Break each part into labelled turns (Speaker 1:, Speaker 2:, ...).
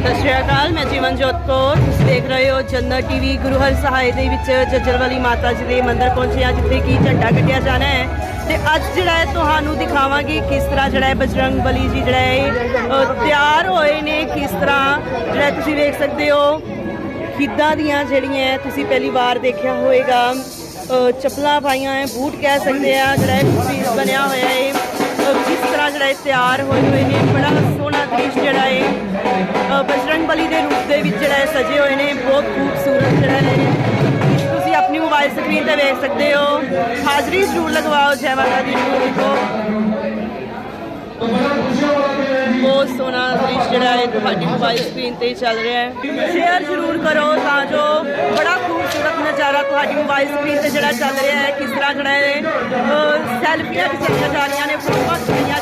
Speaker 1: ਸਤਿ ਸ਼੍ਰੀ ਅਕਾਲ, ਮੈਂ ਜੀਵਨਜੋਤ ਕੌਰ। ਤੁਸੀਂ ਦੇਖ ਰਹੇ ਹੋ ਜੰਨਤ ਟੀਵੀ, ਗੁਰੂ ਹਰ ਸਹਾਇ ਦੇ ਵਿੱਚ ਜੱਜਰ ਵਾਲੀ ਮਾਤਾ ਜੀ ਦੇ ਮੰਦਿਰ ਪਹੁੰਚੇ ਹਾਂ, ਜਿੱਥੇ ਕੀ ਝੰਡਾ ਕੱਢਿਆ ਜਾਣਾ ਹੈ। ਤੇ ਅੱਜ ਜਿਹੜਾ ਹੈ, ਤੁਹਾਨੂੰ ਦਿਖਾਵਾਂਗੇ ਕਿਸ ਤਰ੍ਹਾਂ ਜਿਹੜਾ ਹੈ ਬਜਰੰਗ ਬਲੀ ਜੀ ਜਿਹੜਾ ਹੈ ਤਿਆਰ ਹੋਏ ਨੇ ਕਿਸ ਤਰ੍ਹਾਂ। ਜਿਹੜਾ ਤੁਸੀਂ ਵੇਖ ਸਕਦੇ ਹੋ, ਖਿੱਦਾਂ ਦੀਆਂ ਜਿਹੜੀਆਂ ਤੁਸੀਂ ਪਹਿਲੀ ਵਾਰ ਦੇਖਿਆ ਹੋਵੇਗਾ। ਚੱਪਲਾਂ ਪਾਈਆਂ ਹੈ, ਬੂਟ ਕਹਿ ਸਕਦੇ ਆ ਜਿਹੜਾ ਹੈ ਪੀਸ ਬਣਿਆ ਹੋਇਆ ਹੈ। ਕਿਸ ਤਰ੍ਹਾਂ ਜਿਹੜਾ ਹੈ, ਤਿਆਰ ਹੋਏ ਹੋਏ ਨੇ, ਬੜਾ ਸਕਦੇ ਹੋ। ਹਾਜ਼ਰੀ ਜ਼ਰੂਰ ਲਗਵਾਓ ਜੈ ਮਾਤਾ ਦੀ। ਜ਼ਰੂਰ ਲਿਖੋ ਬਹੁਤ ਸੋਹਣਾ ਦ੍ਰਿਸ਼ ਜਿਹੜਾ ਹੈ ਤੁਹਾਡੀ ਮੋਬਾਈਲ ਸਕਰੀਨ ਤੇ ਚੱਲ ਰਿਹਾ ਹੈ। ਸ਼ੇਅਰ ਜ਼ਰੂਰ ਕਰੋ ਤਾਂ ਜੋ ਬੜਾ ਖੂਬਸੂਰਤ ਨਜ਼ਾਰਾ ਤੁਹਾਡੀ ਮੋਬਾਈਲ ਸਕਰੀਨ ਤੇ ਜਿਹੜਾ ਚੱਲ ਰਿਹਾ ਹੈ। ਕਿਸ ਤਰ੍ਹਾਂ ਜਿਹੜਾ ਹੈ ਅਹ, ਸੈਲਫੀਆਂ ਖਿਚਾਈਆਂ ਜਾ ਰਹੀਆਂ ਨੇ ਫੋਟੋਆਂ ਖਿਚਾਈਆਂ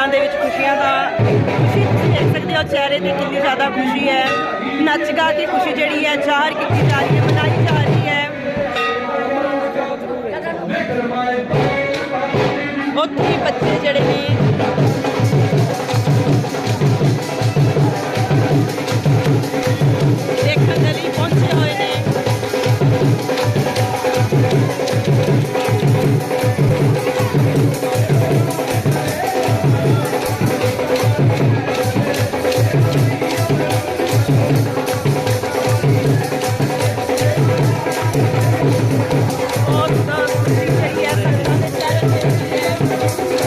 Speaker 1: ਸੰਗਤਾਂ ਦੇ ਵਿੱਚ ਖੁਸ਼ੀਆਂ ਦਾ ਖੁਸ਼ੀ ਤੁਸੀਂ ਦੇਖ ਸਕਦੇ ਹੋ, ਚਿਹਰੇ ਤੇ ਕਿੰਨੀ ਜ਼ਿਆਦਾ ਖੁਸ਼ੀ ਹੈ। ਨੱਚ ਗਾ ਕੇ ਖੁਸ਼ੀ ਜਿਹੜੀ ਹੈ, ਜ਼ਾਹਰ ਕੀਤੀ ਜਾ ਰਹੀ ਹੈ, ਮਨਾਈ ਜਾ ਰਹੀ ਹੈ। ਉੱਥੇ ਬੱਚੇ ਜਿਹੜੇ ਨੇ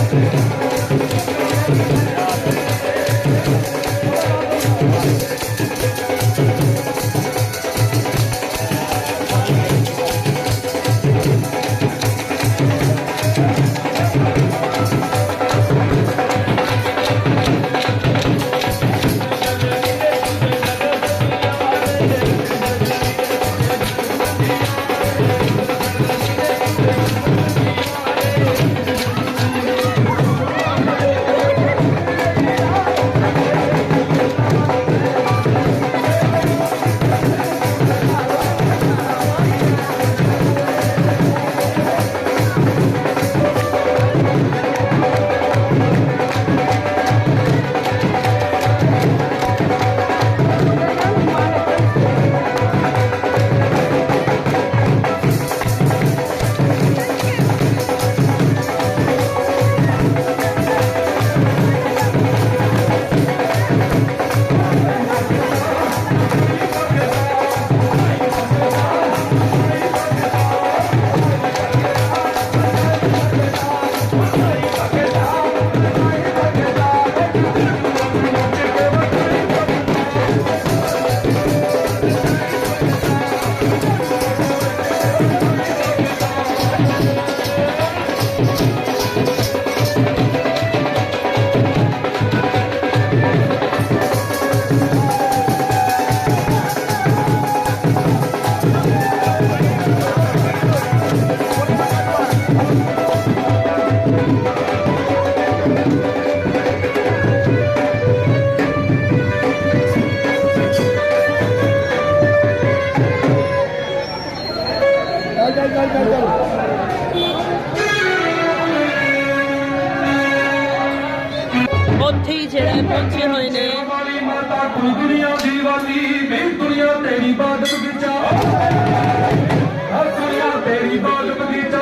Speaker 1: Thank you. ਉੱਥੇ ਹੀ ਜਿਹੜਾ ਹੈ ਪਹੁੰਚੇ ਹੋਏ ਨੇ
Speaker 2: ਵਾਲੀ ਮਾਤਾ ਤੂੰ ਦੁਨੀਆ ਦੀ ਵਾਲੀ ਮੈਂ ਦੁਨੀਆ ਤੇਰੀ ਬਾਦਤ ਵਿੱਚ ਆ ਹਰ ਦੁਨੀਆ ਤੇਰੀ ਬਾਦਤ ਵਿੱਚ